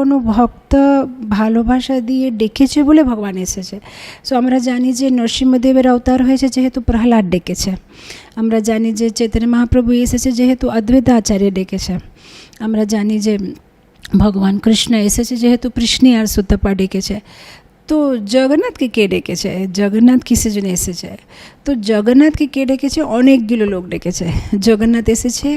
কোনো ভক্ত ভালোবাসা দিয়ে ডেকেছে বলে ভগবান এসেছে। সো আমরা জানি যে নরসিংহদেবের অবতার হয়েছে যেহেতু প্রহ্লাদ ডেকেছে। আমরা জানি যে চৈতন্য মহাপ্রভু এসেছে যেহেতু অদ্বৈত আচার্য ডেকেছে। আমরা জানি যে ভগবান কৃষ্ণ এসেছে যেহেতু কৃষ্ণী আর সুতপা ডেকেছে। তো জগন্নাথকে কে ডেকেছে? জগন্নাথ কিসের জন্য এসেছে? তো জগন্নাথকে কে ডেকেছে? অনেকগুলো লোক ডেকেছে। জগন্নাথ এসেছে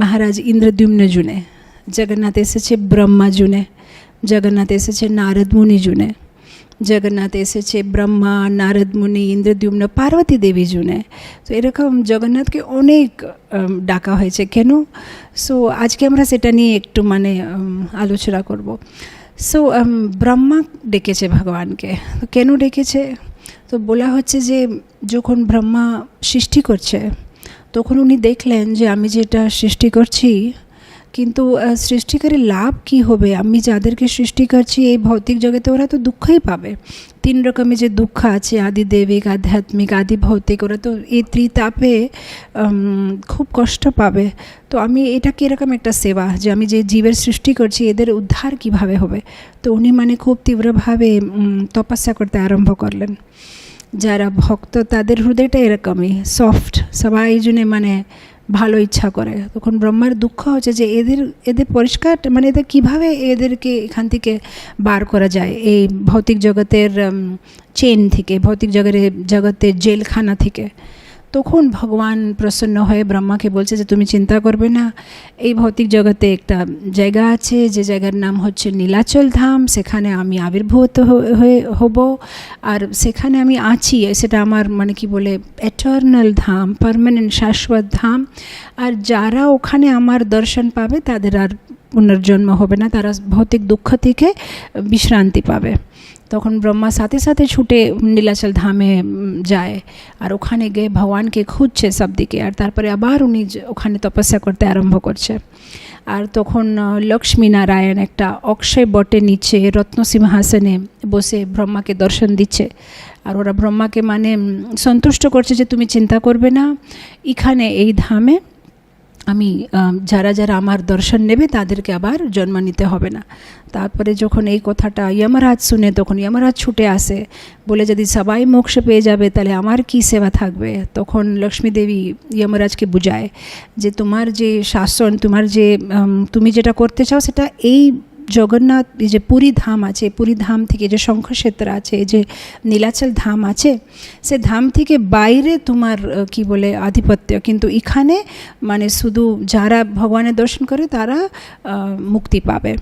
মহারাজ ইন্দ্রদ্যুম্ন জুনে। জগন্নাথ এসেছে ব্রহ্মা জুনে জগন্নাথ এসেছে নারদ মুনি জুনে জগন্নাথ এসেছে ব্রহ্মা নারদ মুনি ইন্দ্রদ্যুম্ন পার্বতী দেবী জুনে তো এরকম জগন্নাথকে অনেক ডাকা হয়েছে কেন সো আজকে আমরা সেটা নিয়ে একটু মানে আলোচনা করব সো ব্রহ্মা ডেকেছে ভগবানকে তো কেন ডেকেছে তো বলা হচ্ছে যে যখন ব্রহ্মা সৃষ্টি করছে তখন উনি দেখলেন যে আমি যেটা সৃষ্টি করছি কিন্তু সৃষ্টিকারী লাভ কি হবে? আমি যাদেরকে সৃষ্টি করছি এই ভৌতিক জগতে ওরা তো দুঃখই পাবে। তিন রকমের যে দুঃখ আছে আদি দেবিক আধ্যাত্মিক আদি ভৌতিক ওরা তো এই ত্রিতাপে খুব কষ্ট পাবে। তো আমি, এটা কীরকম একটা সেবা যে আমি যে জীবের সৃষ্টি করছি, এদের উদ্ধার কীভাবে হবে? তো উনি মানে খুব তীব্রভাবে তপস্যা করতে আরম্ভ করলেন। যারা ভক্ত, তাদের হৃদয়টা এরকমই সফট সবাই জন্য মানে ভালো ইচ্ছা করে। তখন ব্রহ্মার দুঃখ হচ্ছে যে এদের এদের পরিষ্কার মানে এদের কীভাবে এদেরকে এখান থেকে বার করা যায়? এই ভৌতিক জগতের চেন থেকে, ভৌতিক জগতের জগতের জেলখানা থেকে। তখন ভগবান প্রসন্ন হয়ে ব্রহ্মাকে বলছে যে, তুমি চিন্তা করবে না। এই ভৌতিক জগতে একটা জায়গা আছে, যে জায়গার নাম হচ্ছে নীলাচল ধাম। সেখানে আমি আবির্ভূত হয়ে হব। আর সেখানে আমি আছি, সেটা আমার মানে কি বলে এটার্নাল ধাম পার্মানেন্ট শাশ্বত ধাম। আর যারা ওখানে আমার দর্শন পাবে, তাদের আর পুনর্জন্ম হবে না। তারা ভৌতিক দুঃখ থেকে বিশ্রান্তি পাবে। তখন ব্রহ্মা সাথে সাথে ছুটে নীলাচল ধামে যায়। আর ওখানে গিয়ে ভগবানকে খুঁজছে সব দিকে আর তারপরে আবার উনি ওখানে তপস্যা করতে আরম্ভ করছে। আর তখন আহ, লক্ষ্মী নারায়ণ একটা অক্ষয় বটের নিচে রত্ন সিংহাসনে বসে ব্রহ্মাকে দর্শন দিচ্ছে। আর ওরা ব্রহ্মাকে মানে সন্তুষ্ট করছে যে তুমি চিন্তা করবে না। এখানে এই ধামে আমি যারা যারা আমার দর্শন নেবে তাদেরকে আবার জন্ম নিতে হবে না। তারপরে যখন এই কথাটা ইয়মরাজ শুনে, তখন ইয়মরাজ ছুটে আসে, বলে যদি সবাই মোক্ষ পেয়ে যাবে, তাহলে আমার কি সেবা থাকবে? তখন লক্ষ্মী দেবী যমরাজকে বুঝায় যে, তোমার যে শাসন, তোমার যে তুমি যেটা করতে চাও, সেটা এই জগন্নাথ যে পুরী ধাম আছে পুরী ধাম থেকে যে শঙ্খক্ষেত্র আছে যে নীলাচল ধাম আছে সে ধাম থেকে বাইরে তোমার কি বলে আধিপত্য। কিন্তু এখানে মানে শুধু যারা ভগবানের দর্শন করে তারা মুক্তি পাবে।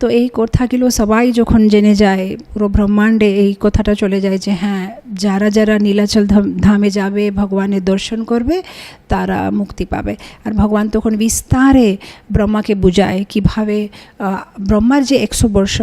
তো এই কথাগুলো সবাই যখন জেনে যায় পুরো ব্রহ্মাণ্ডে এই কথাটা চলে যায় যে হ্যাঁ যারা যারা নীলাচল ধাম- যাবে ভগবানের দর্শন করবে তারা মুক্তি পাবে। আর ভগবান তখন বিস্তারে ব্রহ্মাকে বুঝায় কীভাবে আহ, ব্রহ্মার যে একশো বর্ষ,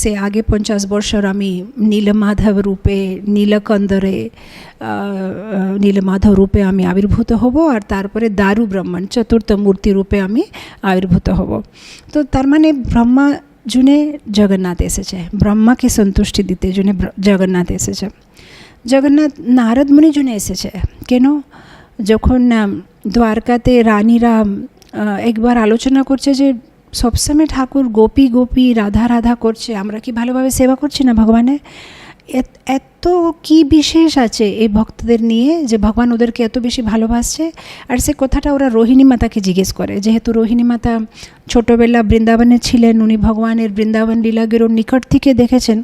সে আগে পঞ্চাশ বর্ষর আমি নীলমাধব রূপে, নীলকন্দরে নীলমাধব রূপে আমি আবির্ভূত হব আর তারপরে দারু ব্রহ্মণ চতুর্থ মূর্তি রূপে আমি আবির্ভূত হব। তো তার মানে ব্রহ্মা জুনে জগন্নাথ এসেছে, ব্রহ্মাকে সন্তুষ্টি দিতে জন্য জগন্নাথ এসেছে। জগন্নাথ নারদ মুনি জন্য এসেছে, কেন? যখন দ্বারকাতে রানীরা একবার আলোচনা করছে যে সবসময় ঠাকুর গোপী গোপী, রাধা রাধা করছে। আমরা কি ভালোভাবে সেবা করছি না ভগবানের? এত- কি বিশেষ আছে এই ভক্তদের নিয়ে যে ভগবান ওদেরকে এত বেশি ভালোবাসছে? আর সে কথাটা ওরা রোহিণী মাতাকে জিজ্ঞেস করে। যেহেতু রোহিণী মাতা ছোটোবেলা বৃন্দাবনে ছিলেন, উনি ভগবানের বৃন্দাবন লীলাগিরোর নিকট থেকে দেখেছেন।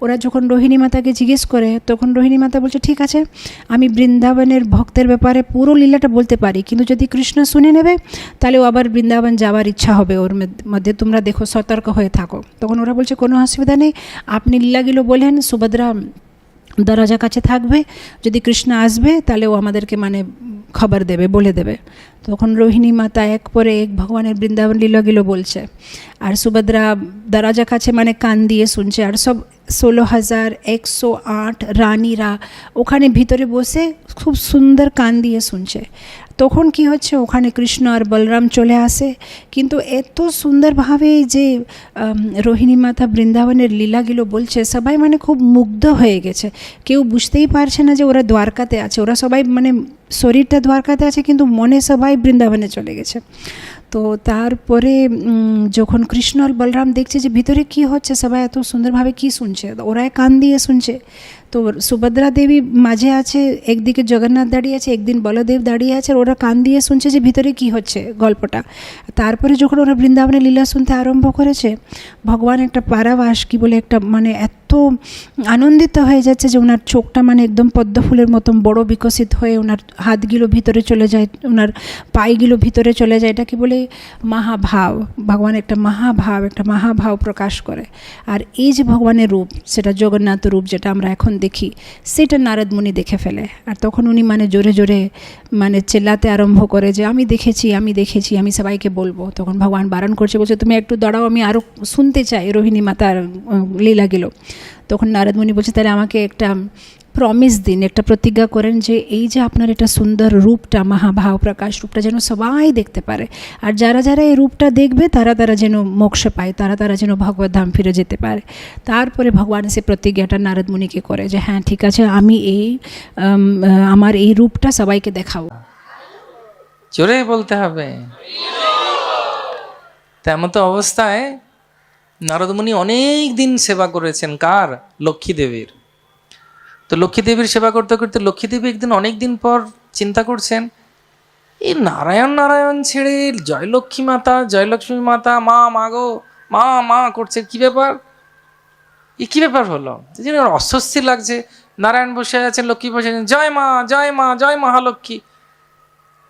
ওরা যখন রোহিণী মাতাকে জিজ্ঞেস করে, তখন রোহিণী মাতা বলছে, ঠিক আছে, আমি বৃন্দাবনের ভক্তের ব্যাপারে পুরো লীলাটা বলতে পারি। কিন্তু যদি কৃষ্ণ শুনে নেবে, তাহলে ও আবার বৃন্দাবন যাওয়ার ইচ্ছা হবে ওর মধ্যে। তোমরা দেখো, সতর্ক হয়ে থাকো। তখন ওরা বলছে, কোনো অসুবিধা নেই। আপনি লীলাগুলো বলেন, সুভদ্রা দরজা কাছে থাকবে, যদি কৃষ্ণ আসবে, তাহলে ও আমাদেরকে মানে খবর দেবে, বলে দেবে। তখন রোহিণী মাতা এক পরে এক ভগবানের বৃন্দাবন লীলাগুলো বলছে, আর সুভদ্রা দরজা কাছে মানে কান দিয়ে শুনছে, আর সব ষোলো হাজার একশো আট রানীরা ওখানে ভিতরে বসে খুব সুন্দর কান দিয়ে শুনছে। তখন কি হচ্ছে? ওখানে কৃষ্ণ আর বলরাম চলে আসে। কিন্তু এত সুন্দরভাবে যে রোহিণী মাতা বৃন্দাবনের লীলাগুলো বলছে, সবাই মানে খুব মুগ্ধ হয়ে গেছে। কেউ বুঝতেই পারছে না যে ওরা দ্বারকাতে আছে। ওরা সবাই মানে শরীরটা দ্বারকাতে আছে, কিন্তু মনে সবাই বৃন্দাবনে চলে গেছে। তো তারপরে যখন কৃষ্ণ আর বলরাম দেখছে যে ভিতরে কি হচ্ছে, সবাই এত সুন্দরভাবে কি শুনছে? ওরাই কান দিয়ে শুনছে। তো সুভদ্রা দেবী মাঝে আছে, একদিকে জগন্নাথ দাঁড়িয়ে আছে, একদিন বলদেব দাঁড়িয়ে আছে ওরা কান দিয়ে শুনছে যে ভিতরে কি হচ্ছে গল্পটা। তারপরে যখন ওরা বৃন্দাবনে লীলা শুনতে আরম্ভ করেছে, ভগবান একটা পারাবাস কি বলে একটা মানে এত আনন্দিত হয়ে যাচ্ছে যে ওনার চোখটা মানে একদম পদ্ম ফুলের মতন বড় বিকশিত হয়ে ওনার হাতগুলো ভিতরে চলে যায় ওনার পায়েগুলো ভিতরে চলে যায়। এটা কি বলে? মহাভাব। ভগবান একটা মহাভাব একটা মহাভাব প্রকাশ করে। আর এই যে ভগবানের রূপ, সেটা জগন্নাথ রূপ যেটা আমরা এখন দেখি, সেটা নারদ মুনি দেখে ফেলে। আর তখন উনি মানে জোরে জোরে মানে চেল্লাতে আরম্ভ করে যে, আমি দেখেছি আমি দেখেছি, আমি সবাইকে বলব। তখন ভগবান বারণ করছে, বলছে, তুমি একটু দাঁড়াও, আমি আরও শুনতে চাই। রোহিণী মাতার লীলাগুলো তখন নারদ মুনি বলছে, তাহলে আমাকে একটা প্রমিস দিন, একটা প্রতিজ্ঞা করেন যে এই যে আপনার এটা সুন্দর রূপটা, মহাভাব প্রকাশ রূপটা যেন সবাই দেখতে পারে। আর যারা যারা এই রূপটা দেখবে, তারা তারা যেন মোক্ষ পায়, তারা তারা যেন ভগবত ধাম ফিরে যেতে পারে। তারপরে ভগবান সে প্রতিজ্ঞাটা নারদ মুনিকে করে যে হ্যাঁ ঠিক আছে, আমি এই আমার এই রূপটা সবাইকে দেখাবো। জোরে বলতে হবে। তেমন তো অবস্থায় নারদমুনি অনেক দিন সেবা করেছেন। কার? লক্ষ্মী দেবীর তো লক্ষ্মী দেবীর সেবা করতে করতে লক্ষ্মী দেবী একদিন অনেক দিন পর চিন্তা করছেন এই নারায়ণ নারায়ণ ছেড়ে জয়লক্ষ্মী মাতা জয়লক্ষ্মী মাতা, মা মাগো মা মা করছে কি ব্যাপার? এ কি ব্যাপার হলো? অস্বস্তি লাগছে। নারায়ণ বসে আছেন, লক্ষ্মী বসে আছেন, জয় মা জয় মা, জয় মহালক্ষ্মী।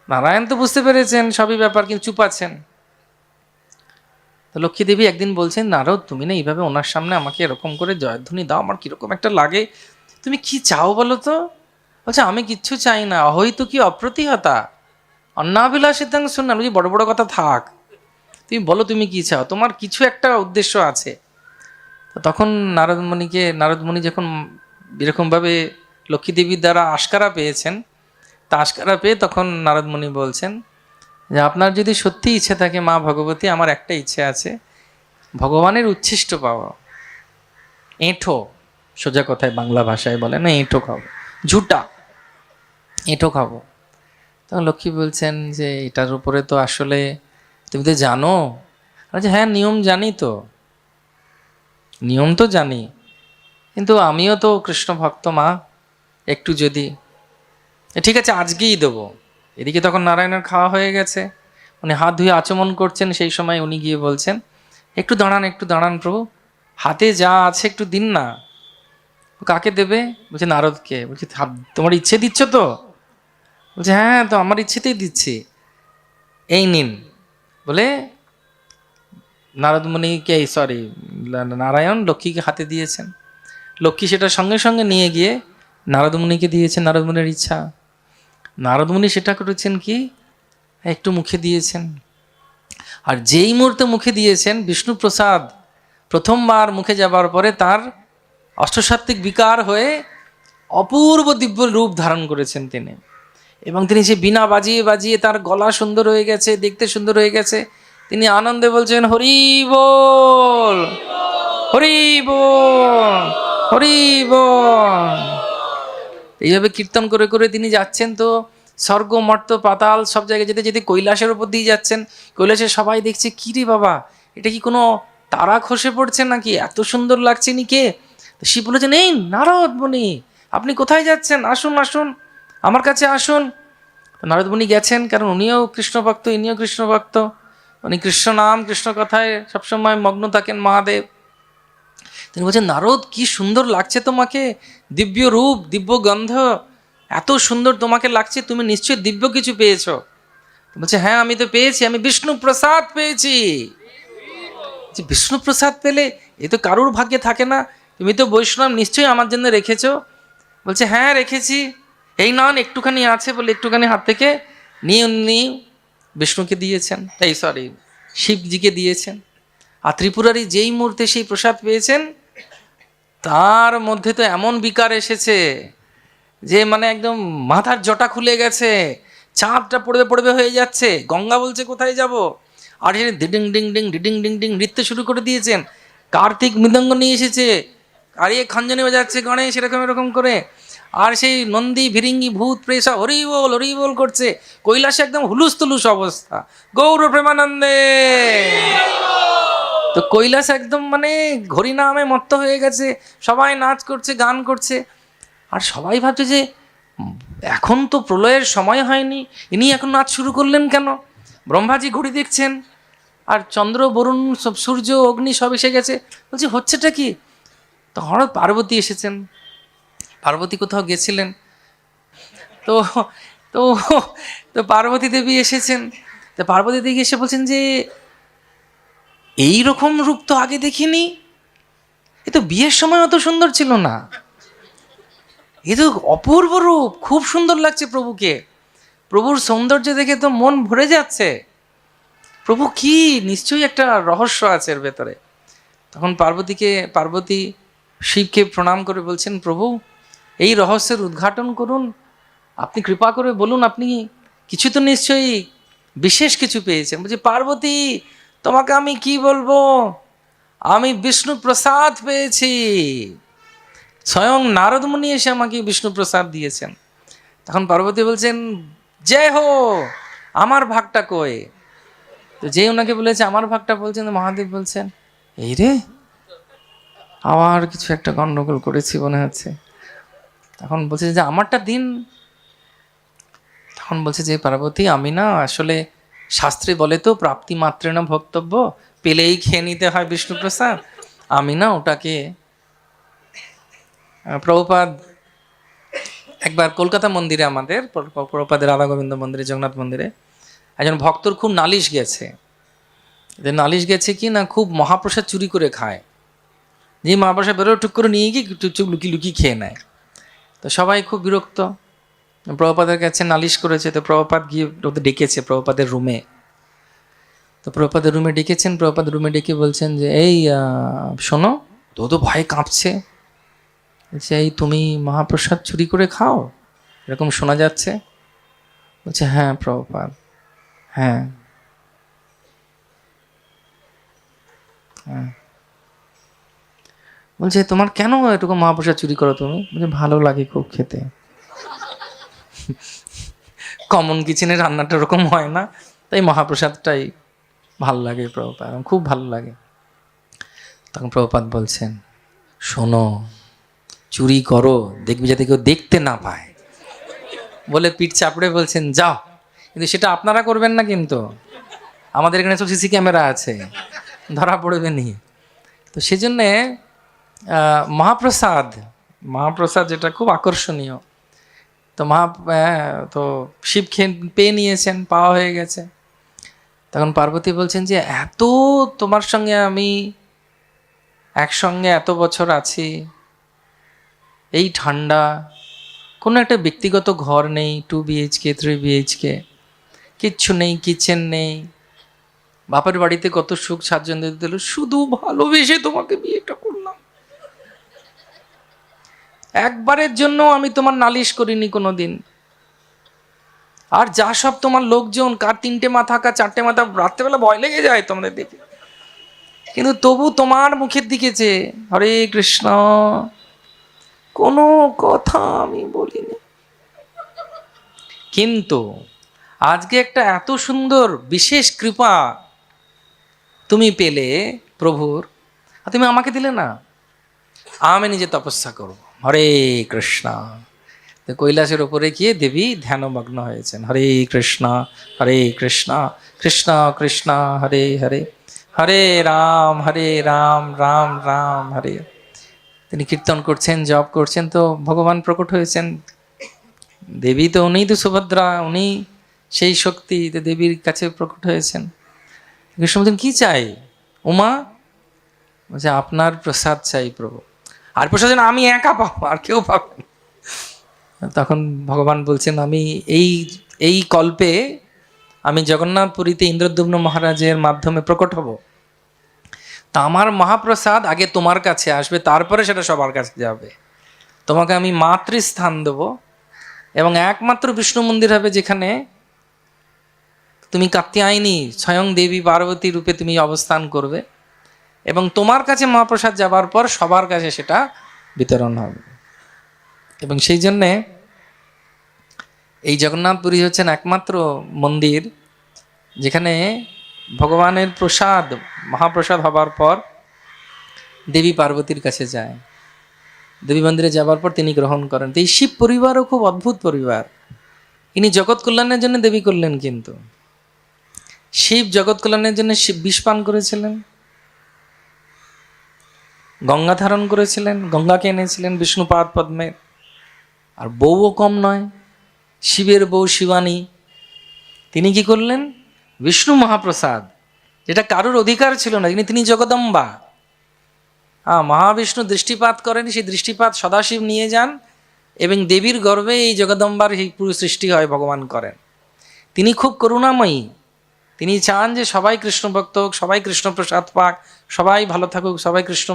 নারায়ণ তো বুঝতে পেরেছেন সবই ব্যাপার, কিন্তু চুপ আছেন। তো লক্ষ্মী দেবী একদিন বলছেন, নারদ, তুমি না এইভাবে ওনার সামনে আমাকে এরকম করে জয়ধ্বনি দাও, আমার কীরকম একটা লাগে। তুমি কি চাও বলো তো? বলছে, আমি কিচ্ছু চাই না হয়তো কি অপ্রতিহতা? অন্নাবিলাসিতাং শুনলাম বলছি, বড় বড় কথা থাক। তুমি বলো তুমি কি চাও? তোমার কিছু একটা উদ্দেশ্য আছে। তো তখন নারদমণিকে, নারদমণি যখন এরকমভাবে লক্ষ্মী দেবীর দ্বারা আশকারা পেয়েছেন, তা আশকারা পেয়ে তখন নারদমণি বলছেন যে আপনার যদি সত্যি ইচ্ছে থাকে মা ভগবতী, আমার একটা ইচ্ছে আছে। ভগবানের উচ্ছিষ্ট পাওয়া। এঁঠো, সোজা কথায় বাংলা ভাষায় বলে না, এঁঠো খাব ঝুটা, এঁঠো খাব। তখন লক্ষ্মী বলছেন যে, এটার উপরে তো আসলে তুমি তো জানো? যে হ্যাঁ নিয়ম জানি তো। নিয়ম তো জানি। কিন্তু আমিও তো কৃষ্ণ ভক্ত মা। একটু যদি ঠিক আছে, আজকেই দেবো। এদিকে তখন নারায়ণের খাওয়া হয়ে গেছে। উনি হাত ধুয়ে আচমন করছেন, সেই সময় উনি গিয়ে বলছেন, একটু দাঁড়ান একটু দাঁড়ান প্রভু। হাতে যা আছে একটু দিন না। কাকে দেবে? বলছে, নারদকে। বলছে তোমার ইচ্ছে দিচ্ছ তো? বলছে হ্যাঁ তো আমার ইচ্ছেতেই দিচ্ছি। এই নিন। বলে নারদমণিকে সরি নারায়ণ লক্ষ্মীকে হাতে দিয়েছেন। লক্ষ্মী সেটা সঙ্গে সঙ্গে নিয়ে গিয়ে নারদমণিকে দিয়েছেন, নারদমণির ইচ্ছা। নারদমণি সেটা করেছেন কি? একটু মুখে দিয়েছেন। আর যেই মুহূর্তে মুখে দিয়েছেন বিষ্ণুপ্রসাদ, প্রথমবার মুখে যাবার পরে তার অষ্টসাত্ত্বিক বিকার হয়ে অপূর্ব দিব্য রূপ ধারণ করেছেন তিনি। এবং তিনি সে বিনা বাজিয়ে বাজিয়ে তার গলা সুন্দর হয়ে গেছে, দেখতে সুন্দর হয়ে গেছে, তিনি আনন্দে বলছেন, হরি বল! হরি বল! হরি বল! এইভাবে কীর্তন করে করে তিনি যাচ্ছেন তো, স্বর্গ, মর্ত, পাতাল, সব জায়গায় যেতে যেতে কৈলাসের উপর দিয়ে যাচ্ছেন। কৈলাসে সবাই দেখছে, কি রে বাবা, এটা কি কোনো তারা খসে পড়ছে নাকি? এত সুন্দর লাগছে নি কে তো শিব বলেছেন এই নারদ মুনি, আপনি কোথায় যাচ্ছেন? আসুন আসুন, আমার কাছে আসুন। নারদ মুনি গেছেন, কারণ উনিও কৃষ্ণ ভক্ত ইনিও কৃষ্ণ ভক্ত উনি কৃষ্ণ নাম, কৃষ্ণ কথায় সবসময় মগ্ন থাকেন মহাদেব। তিনি বলছেন, নারদ, কি সুন্দর লাগছে তোমাকে। দিব্য রূপ, দিব্য গন্ধ। এত সুন্দর তোমাকে লাগছে, তুমি নিশ্চয়ই দিব্য কিছু পেয়েছ। বলছে হ্যাঁ আমি তো পেয়েছি, আমি বিষ্ণু প্রসাদ পেয়েছি। যে বিষ্ণু প্রসাদ পেলে এ তো কারুর ভাগ্যে থাকে না। তুমি তো বৈষ্ণব, নিশ্চয়ই আমার জন্য রেখেছ। বলছে হ্যাঁ রেখেছি। এই নন, একটুখানি আছে বলে একটুখানি হাত থেকে নিয়ে উনি বিষ্ণুকে দিয়েছেন। এই সরি শিবজিকে দিয়েছেন। আর ত্রিপুরারি যেই মুহূর্তে সেই প্রসাদ পেয়েছেন তার মধ্যে তো এমন বিকার এসেছে যে মানে একদম মাথার জটা খুলে গেছে, চাঁদটা পড়বে পড়বে হয়ে যাচ্ছে, গঙ্গা বলছে কোথায় যাব? আর সে ডিডিং ডিং ডিং, ডিডিং, ডিং ডিং নৃত্য শুরু করে দিয়েছেন। কার্তিক মৃদঙ্গ নিয়ে এসেছে। আর এ খাঞ্জনি বাজাচ্ছে গণেশ এরকম এরকম করে। আর সেই নন্দী ভিরিঙ্গি ভূত প্রেসা হরি বল হরি বল করছে। কৈলাসে একদম হুলুস তুলুস অবস্থা। গৌর প্রেমানন্দে। তো কৈলাস একদম মানে ঘড়ি নামে মত্ত হয়ে গেছে। সবাই নাচ করছে, গান করছে। আর সবাই ভাবছে যে, এখন তো প্রলয়ের সময় হয়নি, ইনি এখন নাচ শুরু করলেন কেন? ব্রহ্মাজি ঘড়ি দেখছেন, আর চন্দ্র, বরুণ, সব সূর্য, অগ্নি সব এসে গেছে। বলছি, হচ্ছেটা কি? তো হঠাৎ পার্বতী এসেছেন। পার্বতী কোথাও গেছিলেন? তো তো তো পার্বতী দেবী এসেছেন। তো পার্বতী দেবী এসে বলছেন যে এই রকম রূপ তো আগে দেখিনি। এ তো বিয়ের সময় অত সুন্দর ছিল না। এ তো অপূর্ব রূপ, খুব সুন্দর লাগছে প্রভুকে। প্রভুর সৌন্দর্য দেখে তো মন ভরে যাচ্ছে। প্রভু কি? নিশ্চয়ই একটা রহস্য আছে এর ভেতরে। তখন পার্বতীকে, পার্বতী শিবকে প্রণাম করে বলছেন, প্রভু, এই রহস্যের উদ্ঘাটন করুন। আপনি কৃপা করে বলুন, আপনি কিছু তো নিশ্চয়ই বিশেষ কিছু পেয়েছেন। বলছি, পার্বতী তোমাকে আমি কি বলব? আমি বিষ্ণু প্রসাদ পেয়েছি। স্বয়ং নারদমুনি এসে আমাকে বিষ্ণু প্রসাদ দিয়েছেন। তখন পার্বতী বলছেন, জয় হো, আমার ভাগটা কই? তো যে ওনাকে বলেছে, আমার ভাগটা বলছেন মহাদেব বলছেন, এই রে, আবার কিছু একটা গন্ডগোল করেছি মনে হচ্ছে। তখন বলছে যে, আমারটা দিন। তখন বলছে যে, পার্বতী, আমি না আসলে শাস্ত্রে বলে তো, প্রাপ্তি মাত্রে না ভক্তব্য, পেলেই খেয়ে নিতে হয় বিষ্ণুপ্রসাদ। আমি না ওটাকে প্রভুপাদ, একবার কলকাতা মন্দিরে আমাদের, প্র- প্রভুপাদের রাধা গোবিন্দ মন্দিরে, জগন্নাথ মন্দিরে, একজন ভক্তর খুব নালিশ গেছে। নালিশ গেছে কি না, খুব মহাপ্রসাদ চুরি করে খায়। যে মহাপ্রসাদ বেরো টুক করে নিয়ে গিয়ে লুকি লুকি খেয়ে নেয়। তো সবাই খুব বিরক্ত। প্রভুপাদের কাছে নালিশ করেছে, তো প্রভুপাদ গিয়ে ওদের ডেকেছে, প্রভুপাদের রুমে। তো প্রভুপাদের রুমে ডেকেছেন, প্রভুপাদ রুমে ডেকে বলছেন যে, এই শোনো তো তো ভয় কাঁপছে। বলছে, এই তুমি মহাপ্রসাদ চুরি করে খাও? এরকম শোনা যাচ্ছে? বলছে হ্যাঁ প্রভুপাদ হ্যাঁ। হ্যাঁ। বলছে, তোমার কেন এরকম মহাপ্রসাদ চুরি করো তুমি? বলছে, ভালো লাগে খুব খেতে। কমন কিচেনে রান্নাটা ওরকম হয় না। তাই মহাপ্রসাদটাই ভালো লাগে প্রভুপাদ আমার খুব ভালো লাগে। তখন প্রভুপাদ বলছেন, শোনো, চুরি করো, দেখবি যাতে কেউ দেখতে না পায়। বলে পিঠ চাপড়ে বলছেন, যাও, কিন্তু সেটা আপনারা করবেন না কিন্তু। আমাদের এখানে সব সিসি ক্যামেরা আছে, ধরা পড়বে নি। তো সেজন্যে মহাপ্রসাদ মহাপ্রসাদ যেটা খুব আকর্ষণীয়। তো মহা আহ, তো শিব পেয়ে নিয়েছেন পাওয়া হয়ে গেছে। তখন পার্বতী বলছেন যে এত তোমার সঙ্গে আমি একসঙ্গে এত বছর আছি এই ঠান্ডা কোনো একটা ব্যক্তিগত ঘর নেই টু বিএইচকে থ্রি বিএইচকে কিচ্ছু নেই কিচেন নেই বাপের বাড়িতে কত সুখ স্বাচ্ছন্দ্য দিল শুধু ভালোবেসে তোমাকে বিয়েটা করলাম। একবারের জন্য আমি তোমার নালিশ করিনি কোনো দিন আর যা সব তোমার লোকজন, কার তিনটে মাথা, কার চারটে মাথা, রাত্রেবেলা ভয় লেগে যায় তোমাদের দেখে। কিন্তু তবু তোমার মুখের দিকে যে হরে কৃষ্ণ, কোনো কথা আমি বলিনি। কিন্তু আজকে একটা এত সুন্দর, বিশেষ কৃপা তুমি পেলে প্রভুর তুমি আমাকে দিলে না। আমি নিজে তপস্যা করব। হরে কৃষ্ণ। তো কৈলাসের ওপরে গিয়ে দেবী ধ্যানমগ্ন হয়েছেন। হরে কৃষ্ণ হরে কৃষ্ণ কৃষ্ণ কৃষ্ণ, হরে হরে হরে রাম হরে রাম রাম রাম, হরে। তিনি কীর্তন করছেন, জপ করছেন, তো ভগবান প্রকট হয়েছেন। দেবী তো উনিই তো সুভদ্রা উনি সেই শক্তি দেবীর কাছে প্রকট হয়েছেন। কৃষ্ণ কি চাই? উমা? বলছে, আপনার প্রসাদ চাই প্রভু। আর প্রসাদ আমি একা পাবো, আর কেউ পাবে তখন ভগবান বলছেন, আমি এই এই কল্পে আমি জগন্নাথপুরীতে ইন্দ্রদ্যুম্ন মহারাজের মাধ্যমে প্রকট হব। তা আমার মহাপ্রসাদ আগে তোমার কাছে আসবে, তারপরে সেটা সবার কাছে যাবে। তোমাকে আমি মাতৃস্থান দেব এবং একমাত্র বিষ্ণু মন্দির হবে যেখানে তুমি কাত্যায়নী স্বয়ং দেবী পার্বতী রূপে তুমি অবস্থান করবে। এবং তোমার কাছে মহাপ্রসাদ যাবার পর সবার কাছে সেটা বিতরণ হবে। এবং সেই জন্যে এই জগন্নাথপুরী হচ্ছেন একমাত্র মন্দির যেখানে ভগবানের প্রসাদ, মহাপ্রসাদ হবার পর দেবী পার্বতীর কাছে যায়। দেবী মন্দিরে যাবার পর তিনি গ্রহণ করেন। তো এই শিব পরিবারও খুব অদ্ভুত পরিবার। ইনি জগৎ কল্যাণের জন্য দেবী করলেন কিন্তু। শিব জগৎ কল্যাণের জন্য শিব বিষ পান করেছিলেন। গঙ্গা ধারণ করেছিলেন, গঙ্গাকে এনেছিলেন বিষ্ণুপাদ পদ্মে। আর বউও কম নয়, শিবের বউ শিবানী। তিনি কি করলেন? বিষ্ণু মহাপ্রসাদ, যেটা কারোর অধিকার ছিল না তিনি তিনি জগদম্বা। হ্যাঁ মহাবিষ্ণু দৃষ্টিপাত করেন, সেই দৃষ্টিপাত সদাশিব নিয়ে যান, এবং দেবীর গর্ভে এই জগদম্বার এই পুরো সৃষ্টি হয় ভগবান করেন। তিনি খুব করুণাময়ী। তিনি চান যে সবাই কৃষ্ণ ভক্ত হোক, সবাই কৃষ্ণ প্রসাদ পাক, সবাই ভালো থাকুক, সবাই কৃষ্ণ